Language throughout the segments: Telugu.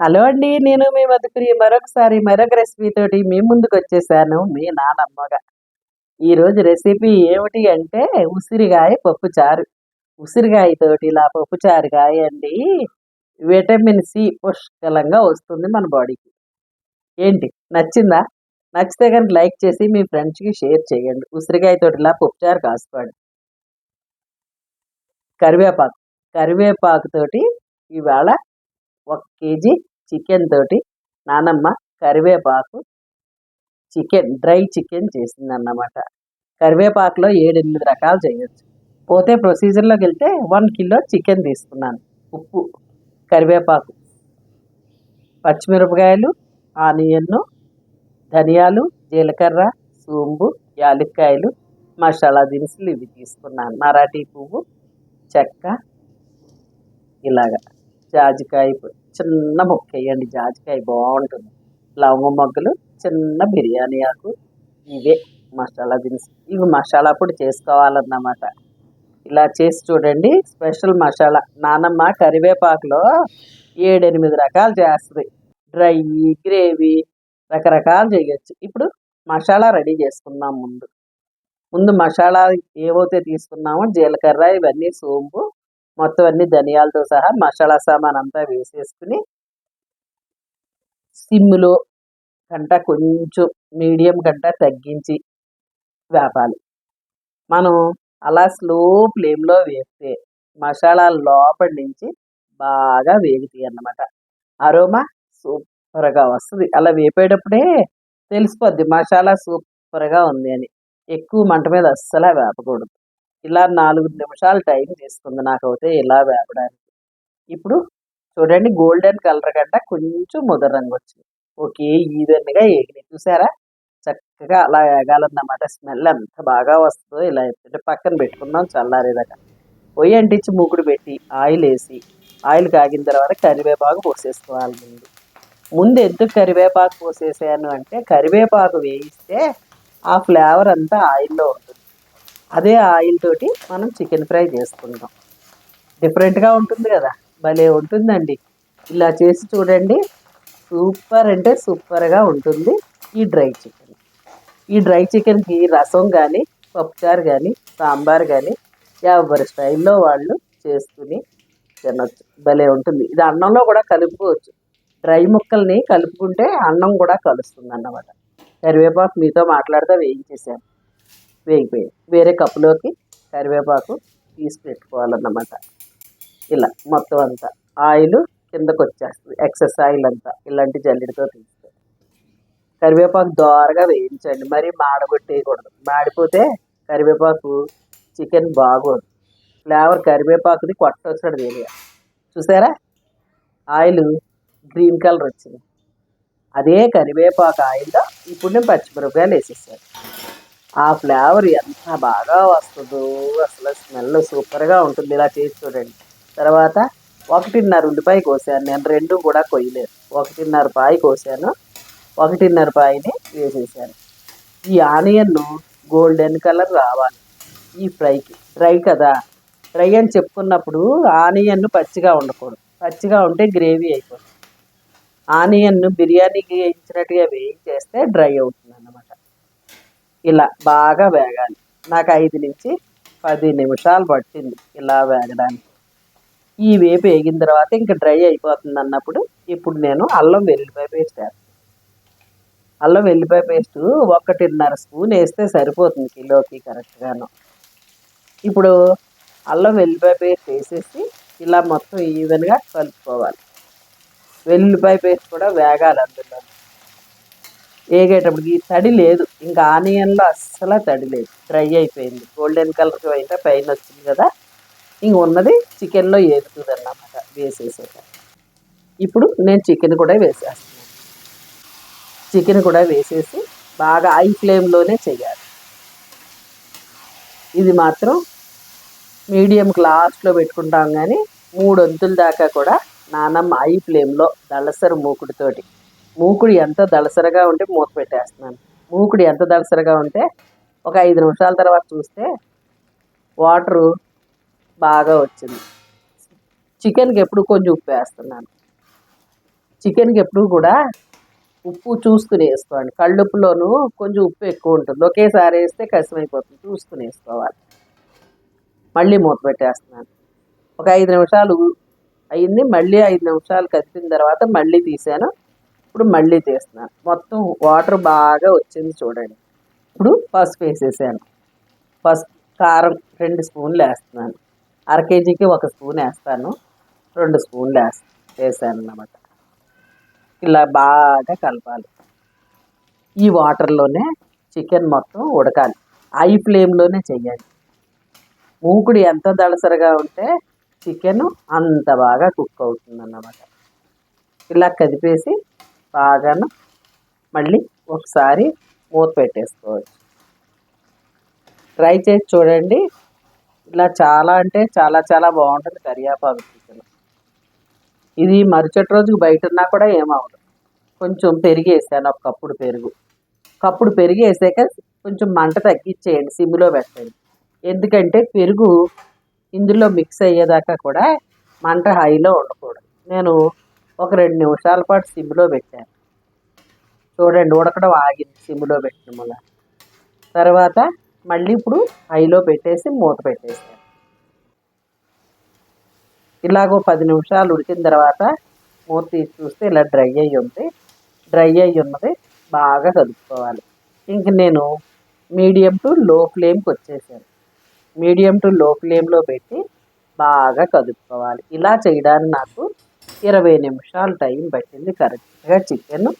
హలో అండి నేను మీ మధుప్రి మరొకసారి మరొక రెసిపీతోటి మీ ముందుకు వచ్చేసాను మీ నానమ్మగా. ఈరోజు రెసిపీ ఏమిటి అంటే ఉసిరికాయ పప్పు చారు ఇలా పప్పుచారు కాయండి విటమిన్ సి పుష్కలంగా వస్తుంది మన బాడీకి ఏంటి నచ్చిందా? నచ్చితే కనుక లైక్ చేసి మీ ఫ్రెండ్స్కి షేర్ చేయండి. ఉసిరికాయతోటి ఇలా పప్పుచారు కాసుకోండి. కరివేపాకు కరివేపాకుతోటి ఇవాళ ఒక కేజీ చికెన్ తోటి నానమ్మ కరివేపాకు చికెన్ డ్రై చికెన్ చేసిందన్నమాట. కరివేపాకులో ఏడెనిమిది రకాలు చేయొచ్చు. పోతే ప్రొసీజర్లోకి వెళ్తే వన్ కిలో చికెన్ తీసుకున్నాను. ఉప్పు కరివేపాకు పచ్చిమిరపకాయలు ఆనియన్ను ధనియాలు జీలకర్ర సోంబు యాలక్కాయలు మసాలా దినుసులు ఇవి తీసుకున్నాను. మరాఠీ పువ్వు చెక్క ఇలాగా జాజికాయ చిన్న ముక్క వేయండి జాజికాయ బాగుంటుంది. లవంగ మొగ్గలు చిన్న బిర్యానీ ఆకు ఇవే మసాలా దినుసు. ఇవి మసాలా పొడి చేసుకోవాలన్నమాట. ఇలా చేసి చూడండి స్పెషల్ మసాలా. నానమ్మ కరివేపాకులో ఏడెనిమిది రకాలు చేస్తుంది. డ్రై గ్రేవీ రకరకాలు చేయొచ్చు. ఇప్పుడు మసాలా రెడీ చేసుకుందాం ముందు. ముందు మసాలా ఏవైతే తీసుకున్నామో జీలకర్ర ఇవన్నీ సోంపు మొత్తం అన్ని ధనియాలతో సహా మసాలా సామాన్ అంతా వేసేసుకుని సిమ్లో గంట కొంచెం మీడియం గంట తగ్గించి వేపాలి. మనం అలా స్లో ఫ్లేమ్లో వేస్తే మసాలా లోపలి నుంచి బాగా వేగుతాయి అన్నమాట. అరోమా సూపర్గా వస్తుంది. అలా వేపేటప్పుడే తెలిసిపోద్ది మసాలా సూపర్గా ఉంది అని. ఎక్కువ మంట మీద అస్సలు వేపకూడదు. ఇలా నాలుగు నిమిషాలు టైం తీసుకుంది నాకైతే ఇలా వేపడానికి. ఇప్పుడు చూడండి గోల్డెన్ కలర్ కంటే కొంచెం ముదర రంగు వచ్చింది. ఓకే ఈవెన్గా ఏగినాయి. చూసారా? చక్కగా అలా వేగాలన్నమాట స్మెల్ ఎంత బాగా వస్తుందో ఇలా అంటే పక్కన పెట్టుకుందాం చల్లారేదాకా. పొయ్యి అంటించి మూకుడు పెట్టి ఆయిల్ వేసి ఆయిల్ కాగిన తర్వాత కరివేపాకు పోసేసుకోవాలి ముందు. ముందు ఎందుకు కరివేపాకు పోసేసాను అంటే కరివేపాకు వేయిస్తే ఆ ఫ్లేవర్ అంతా ఆయిల్లో ఉంటుంది. అదే ఆయిల్ తోటి మనం చికెన్ ఫ్రై చేసుకుంటాం డిఫరెంట్గా ఉంటుంది కదా భలే ఉంటుందండి. ఇలా చేసి చూడండి సూపర్ అంటే సూపర్గా ఉంటుంది ఈ డ్రై చికెన్. ఈ డ్రై చికెన్కి రసం కానీ పప్పుచారు కానీ సాంబార్ కానీ ఎవరి స్టైల్లో వాళ్ళు చేసుకుని తినొచ్చు. భలే ఉంటుంది. ఇది అన్నంలో కూడా కలుపుకోవచ్చు. డ్రై ముక్కల్ని కలుపుకుంటే అన్నం కూడా కలుస్తుంది అన్నమాట కరివేపాకు మీతో మాట్లాడితే వేయించేసాను వేగిపోయింది వేరే కప్పులోకి కరివేపాకు తీసి పెట్టుకోవాలన్నమాట. ఇలా మొత్తం అంతా. ఆయిల్ కిందకు వచ్చేస్తుంది. ఎక్సెస్ ఆయిల్ అంతా. ఇలాంటి జల్లెడతో తీస్తే కరివేపాకు దోరగా వేయించండి. మరి మాడగొట్టేయకూడదు. మాడిపోతే కరివేపాకు చికెన్ బాగోదు. ఫ్లేవర్ కరివేపాకుది కొట్టొచ్చాడు తెలియాలి చూసారా? ఆయిల్ గ్రీన్ కలర్ వచ్చింది. అదే కరివేపాకు ఆయిల్లో ఇప్పుడు నేను పచ్చిమిరపకాయలు వేసేసాను ఆ ఫ్లేవర్ ఎంత బాగా వస్తుందో అసలు స్మెల్ సూపర్గా ఉంటుంది ఇలా చేసి చూడండి. తర్వాత ఒకటిన్నర ఉల్లిపాయ కోసాను నేను రెండు కూడా కొయ్యలేదు. ఒకటిన్నర పాయ కోసాను ఒకటిన్నర పాయని వేసేసాను. ఈ ఆనియన్ గోల్డెన్ కలర్ రావాలి ఈ ఫ్రైకి. డ్రై కదా? డ్రై అని చెప్పుకున్నప్పుడు ఆనియన్ పచ్చిగా ఉండకూడదు పచ్చిగా ఉంటే గ్రేవీ అయిపోతుంది. ఆనియన్ బిర్యానీకి వేయించినట్టుగా వేయించేస్తే డ్రై అవుతుంది అన్నమాట ఇలా బాగా వేగాలి. నాకు ఐదు నుంచి పది నిమిషాలు పట్టింది ఇలా వేగడానికి. ఈ వేపు వేగిన తర్వాత ఇంకా డ్రై అయిపోతుంది అన్నప్పుడు ఇప్పుడు నేను అల్లం వెల్లిపాయ పేస్ట్ వేస్తాను. అల్లం వెల్లిపాయ పేస్ట్ ఒకటిన్నర స్పూన్ వేస్తే సరిపోతుంది కిలోకి కరెక్ట్గాను. ఇప్పుడు అల్లం వెల్లిపాయ పేస్ట్ వేసేసి ఇలా మొత్తం ఈవెన్గా కలుపుకోవాలి. వెల్లిపాయ పేస్ట్ కూడా వేగాలి అందులో వేగేటప్పటికి తడి లేదు. ఇంకా ఆనియన్లో అస్సలు తడి లేదు. డ్రై అయిపోయింది. గోల్డెన్ కలర్ అయితే పైన వచ్చింది కదా. ఇంక ఉన్నది చికెన్లో ఏగుతుంది అన్నమాట వేసేసాక ఇప్పుడు నేను చికెన్ కూడా వేసేస్తున్నాను. చికెన్ కూడా వేసేసి బాగా హై ఫ్లేమ్లోనే చేయాలి. ఇది మాత్రం మీడియం లాస్ట్లో పెట్టుకుంటాం కానీ మూడు వంతుల దాకా కూడా నానమ్మ హై ఫ్లేమ్లో దళసరి మూకుడితోటి మూకుడు ఎంత దళసరగా ఉంటే మూత పెట్టేస్తున్నాను మూకుడు ఎంత దళసరగా ఉంటే ఒక ఐదు నిమిషాల తర్వాత చూస్తే వాటరు బాగా వచ్చింది. చికెన్కి ఎప్పుడు కొంచెం ఉప్పు వేస్తున్నాను. చికెన్కి ఎప్పుడు కూడా ఉప్పు చూసుకుని వేసుకోండి కళ్ళుప్పులోనూ కొంచెం ఉప్పు ఎక్కువ ఉంటుంది. ఒకేసారి వేస్తే కసిమైపోతుంది. చూసుకుని వేసుకోవాలి. మళ్ళీ మూత పెట్టేస్తున్నాను ఒక ఐదు నిమిషాలు అయింది. మళ్ళీ ఐదు నిమిషాలు కదిపిన తర్వాత మళ్ళీ తీసాను. ఇప్పుడు మళ్ళీ తీస్తున్నాను మొత్తం వాటర్ బాగా వచ్చింది చూడండి. ఇప్పుడు పసుపు వేసేసాను. పసుపు కారం రెండు స్పూన్లు వేస్తున్నాను. అర కేజీకి ఒక స్పూన్ వేస్తాను. రెండు స్పూన్లు వేస్తాను వేసాను అన్నమాట. ఇలా బాగా కలపాలి. ఈ వాటర్లోనే చికెన్ మొత్తం ఉడకాలి. ఐ ఫ్లేమ్లోనే చెయ్యాలి మూకుడు ఎంత దళసరిగా ఉంటే చికెన్ అంత బాగా కుక్ అవుతుంది అన్నమాట ఇలా కదిపేసి బాగాను. మళ్ళీ ఒకసారి మూత పెట్టేసుకోవచ్చు. ట్రై చేసి చూడండి. ఇలా చాలా అంటే చాలా చాలా బాగుంటుంది కరియాపాకు చికెన్ ఇది మరుసటి రోజుకి బయట ఉన్నా కూడా ఏమవ్వదు. కొంచెం పెరిగి వేసాను ఒక కప్పుడు పెరుగు. కప్పుడు పెరిగి వేసాక కొంచెం మంట తగ్గించేయండి సిమ్లో పెట్టండి. ఎందుకంటే పెరుగు ఇందులో మిక్స్ అయ్యేదాకా కూడా మంట హైలో ఉండకూడదు. నేను ఒక రెండు నిమిషాల పాటు సిమ్లో పెట్టాను. చూడండి ఉడకడం ఆగింది సిమ్లో పెట్టిన వల్ల. తర్వాత మళ్ళీ ఇప్పుడు హైలో పెట్టేసి మూత పెట్టేసాను ఇలాగో పది నిమిషాలు ఉడికిన తర్వాత మూత తీసి చూస్తే ఇలా డ్రై అయ్యి ఉంది. డ్రై అయ్యి ఉన్నది బాగా కలుపుకోవాలి ఇంక నేను మీడియం టు లో ఫ్లేమ్కి వచ్చేసాను. మీడియం టు లో ఫ్లేమ్లో పెట్టి బాగా కదుపుకోవాలి. ఇలా చేయడానికి నాకు ఇరవై నిమిషాలు టైం పట్టింది. కరెక్ట్గా చికెన్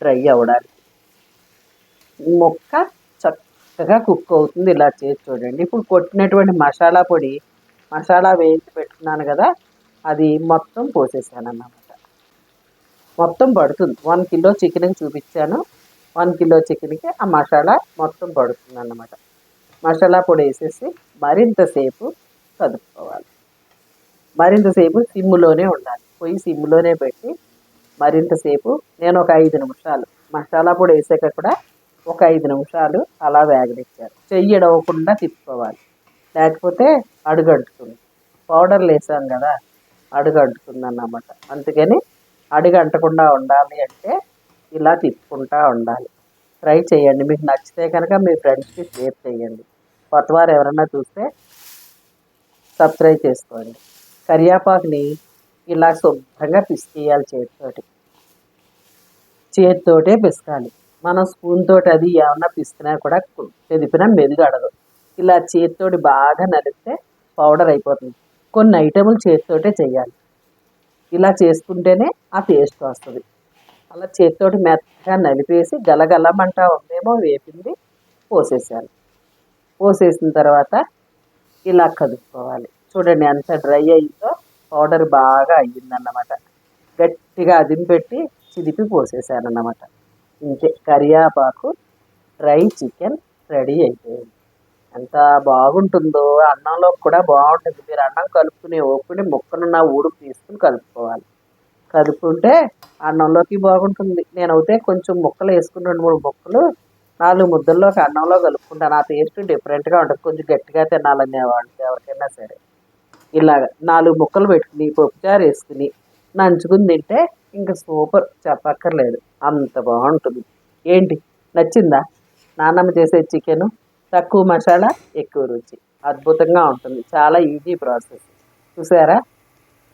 ఫ్రై అవ్వడానికి. మొక్క చక్కగా కుక్ అవుతుంది. ఇలా చేసి చూడండి. ఇప్పుడు కొట్టినటువంటి మసాలా పొడి మసాలా వేయించి పెట్టుకున్నాను కదా అది మొత్తం పోసేసాను అన్నమాట. మొత్తం పడుతుంది. వన్ కిలో చికెన్కి చూపించాను. వన్ కిలో చికెన్కి ఆ మసాలా మొత్తం పడుతుంది అన్నమాట. మసాలా పొడి వేసేసి మరింతసేపు కదుపుకోవాలి. మరింతసేపు సిమ్లోనే ఉండాలి. పొయ్యి సిమ్లోనే పెట్టి మరింతసేపు నేను ఒక ఐదు నిమిషాలు మసాలా పొడి వేసాక కూడా ఒక ఐదు నిమిషాలు అలా వేగనిచ్చారు చెయ్యిడవకుండా తిప్పుకోవాలి. లేకపోతే అడుగంటుతుంది పౌడర్లు వేసాం కదా అడుగు అన్నమాట అందుకని అడుగు అంటకుండా ఉండాలి అంటే ఇలా తిప్పుకుంటా ఉండాలి. ట్రై చేయండి. మీకు నచ్చితే కనుక మీ ఫ్రెండ్స్కి షేర్ చేయండి. కొత్తవారు ఎవరైనా చూస్తే సబ్స్క్రైబ్ చేసుకోండి. కరివేపాకుని ఇలా శుభ్రంగా పిసికేయాలి చేతితోటి. చేతితోటే పిసకాలి. మనం స్పూన్ తోటి అది ఏమన్నా పిసికినా కూడా పెదిపినా మెదుగడదు. ఇలా చేతితోటి బాగా నలిపితే పౌడర్ అయిపోతుంది. కొన్ని ఐటములు చేతితోటే చేయాలి. ఇలా చేసుకుంటేనే ఆ టేస్ట్ వస్తుంది. అలా చేతితోటి మెత్తగా నలిపేసి గలగలమంటా ఉందేమో వేపింది పోసేసాను పోసేసిన తర్వాత ఇలా కదుపుకోవాలి. చూడండి ఎంత డ్రై అయిందో. పౌడర్ బాగా అయ్యిందన్నమాట. గట్టిగా అదిమి పెట్టి చిదిపి పోసేసాను అన్నమాట ఇంకే కరియాపాకు డ్రై చికెన్ రెడీ అయిపోయింది. ఎంత బాగుంటుందో అన్నంలో కూడా బాగుంటుంది. మీరు అన్నం కలుపుకునే ఓపుని ముక్కనున్న ఊడుకు తీసుకుని కలుపుకోవాలి. కలుపుకుంటే అన్నంలోకి బాగుంటుంది. నేను అయితే కొంచెం ముక్కలు వేసుకుని రెండు మూడు ముక్కలు నాలుగు ముద్దల్లోకి అన్నంలో కలుపుకుంటాను ఆ టేస్ట్ డిఫరెంట్గా ఉంటుంది. కొంచెం గట్టిగా తినాలనే ఎవరికైనా సరే. ఇలాగ నాలుగు ముక్కలు పెట్టుకుని పప్పుచారు వేసుకుని నంచుకుని తింటే ఇంకా సూపర్. చెప్పక్కర్లేదు. అంత బాగుంటుంది. ఏంటి? నచ్చిందా? నాన్నమ్మ చేసే చికెను తక్కువ మసాలా ఎక్కువ రుచి. అద్భుతంగా ఉంటుంది. చాలా ఈజీ ప్రాసెస్. చూసారా?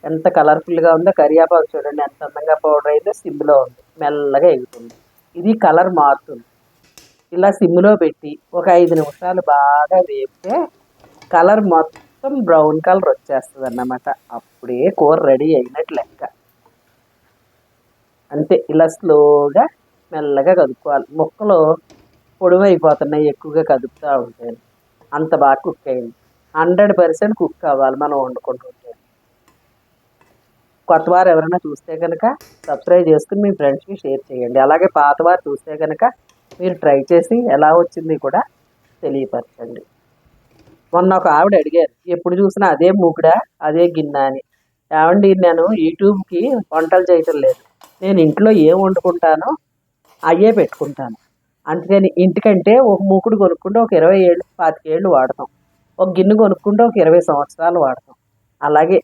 ఎంత కలర్ఫుల్గా ఉందో కరియాపాకు చూడండి. ఎంత అందంగా పౌడర్ అయితే సిమ్లో ఉంది. మెల్లగా ఎగుతుంది ఇది కలర్ మారుతుంది. ఇలా సిమ్లో పెట్టి ఒక ఐదు నిమిషాలు బాగా వేపితే కలర్ మొత్తం మొత్తం బ్రౌన్ కలర్ వచ్చేస్తుంది అన్నమాట అప్పుడే కూర రెడీ అయినట్టు లెక్క. అంతే ఇలా స్లోగా మెల్లగా కదుపుకోవాలి. ముక్కలు పొడవైపోతున్నాయి ఎక్కువగా కదుపుతూ ఉంటాయి అంత బాగా కుక్ అయింది. హండ్రెడ్ పర్సెంట్ కుక్ అవ్వాలి మనం వండుకుంటుంటే కొత్తవారు ఎవరైనా చూస్తే కనుక సబ్స్క్రైబ్ చేసుకుని మీ ఫ్రెండ్స్కి షేర్ చేయండి. అలాగే పాత వారు చూస్తే కనుక మీరు ట్రై చేసి ఎలా వచ్చింది కూడా తెలియపరచండి. మొన్న ఒక ఆవిడ అడిగారు ఎప్పుడు చూసినా అదే మూకుడా అదే గిన్నె అని? ఏమండి నేను యూట్యూబ్కి వంటలు చేయటం లేదు. నేను ఇంట్లో ఏం వండుకుంటానో అయ్యే పెట్టుకుంటాను. అందుకని ఇంటికంటే ఒక మూకుడు కొనుక్కుంటే ఒక ఇరవై ఏళ్ళు పాతికేళ్ళు వాడతాం. ఒక గిన్నె కొనుక్కుంటే ఒక ఇరవై సంవత్సరాలు వాడతాం. అలాగే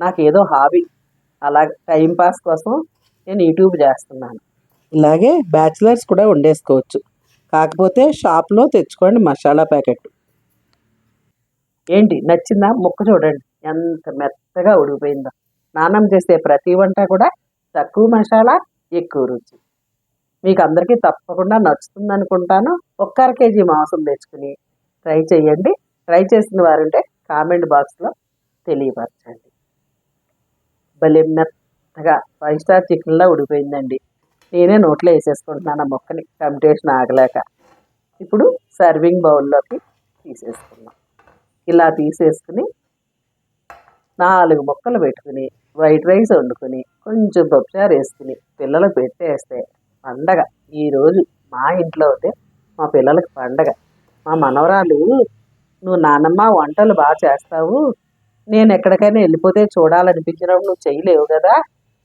నాకు ఏదో హాబీ అలా టైంపాస్ కోసం నేను యూట్యూబ్ చేస్తున్నాను. ఇలాగే బ్యాచిలర్స్ కూడా వండేసుకోవచ్చు. కాకపోతే షాప్లో తెచ్చుకోండి మసాలా ప్యాకెట్. ఏంటి? నచ్చిందా? ముక్క చూడండి. ఎంత మెత్తగా ఉడికిపోయిందో. నానం చేసే ప్రతి వంట కూడా తక్కువ మసాలా ఎక్కువ రుచి. మీకు అందరికీ తప్పకుండా నచ్చుతుంది అనుకుంటాను ఒక్క అర కేజీ మాంసం తెచ్చుకుని ట్రై చేయండి. ట్రై చేసిన వారుంటే కామెంట్ బాక్స్లో తెలియపరచండి. భలే మెత్తగా ఫైవ్ స్టార్ చికెన్లా ఉడిపోయిందండి నేనే నోట్లో వేసేసుకుంటున్నాను ఆ మొక్కని. టెంప్టేషన్ ఆగలేక. ఇప్పుడు సర్వింగ్ బౌల్లోకి తీసేసుకున్నాం ఇలా తీసేసుకుని నాలుగు ముక్కలు పెట్టుకుని వైట్ రైస్ వండుకొని కొంచెం పప్పుచారు వేసుకుని పిల్లలకు పెట్టేస్తే పండగ. ఈరోజు మా ఇంట్లో అయితే మా పిల్లలకి పండగ. మా మనవరాలు నువ్వు నానమ్మ వంటలు బాగా చేస్తావు. నేను ఎక్కడికైనా వెళ్ళిపోతే చూడాలనిపించినప్పుడు నువ్వు చేయలేవు కదా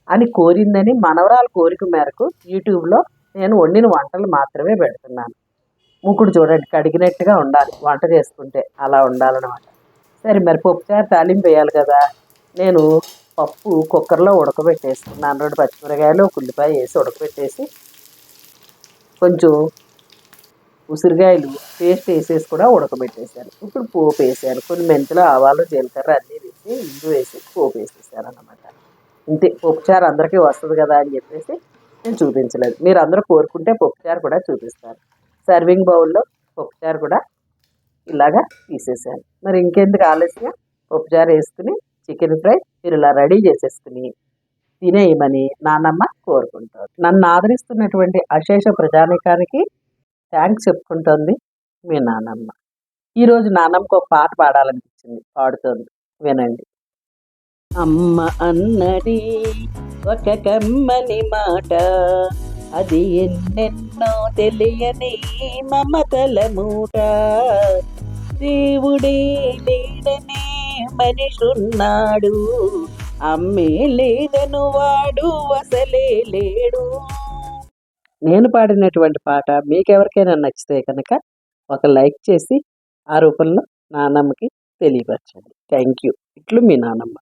అని కోరిందని మనవరాలు కోరిక మేరకు యూట్యూబ్లో నేను వండిన వంటలు మాత్రమే పెడుతున్నాను. ముక్కుడు చూడండి కడిగినట్టుగా ఉండాలి. వంట చేసుకుంటే అలా ఉండాలన్నమాట. సరే మరి పప్పుచారు తాలింపు వేయాలి కదా. నేను పప్పు కుక్కర్లో ఉడకబెట్టేసుకున్నాను రెండు పచ్చిమిరకాయలు ఒక ఉల్లిపాయ వేసి ఉడకబెట్టేసి కొంచెం ఉసిరికాయలు పేస్ట్ వేసేసి కూడా ఉడకబెట్టేశాను. ఇప్పుడు పోపు వేసాను. కొన్ని మెంతులు ఆవాలు జీలకర్ర అన్నీ వేసి ఇంగు వేసి పోపు వేసేసాను అనమాట ఇంతే. పప్పుచారు అందరికీ వస్తుంది కదా అని చెప్పేసి నేను చూపించలేదు. మీరు అందరూ కోరుకుంటే పప్పుచారు కూడా చూపిస్తాను సర్వింగ్ బౌల్లో పప్పుచారు కూడా ఇలాగా తీసేసాను మరి ఇంకెందుకు ఆలస్యం? పప్పుచారు వేసుకుని చికెన్ ఫ్రై మీరు ఇలా రెడీ చేసేసుకుని తినేయమని నాన్నమ్మ కోరుకుంటారు నన్ను ఆదరిస్తున్నటువంటి అశేష ప్రజానికానికి థ్యాంక్స్ చెప్పుకుంటోంది మీ నాన్నమ్మ ఈరోజు నానమ్మకు ఒక పాట పాడాలనిపించింది పాడుతోంది. వినండి. అమ్మ అన్నది ఒక కమ్మని మాట అది ఎన్నెన్నో తెలియని మమతల మూట. దేవుడే లేడనే మనిషున్నాడు. అమ్మే లేదను వాడు అసలే లేడు. నేను పాడినటువంటి పాట మీకెవరికైనా నచ్చితే కనుక ఒక లైక్ చేసి ఆ రూపంలో నానమ్మకి తెలియపరచండి. Thank you. ఇట్లు మీ నానమ్మ.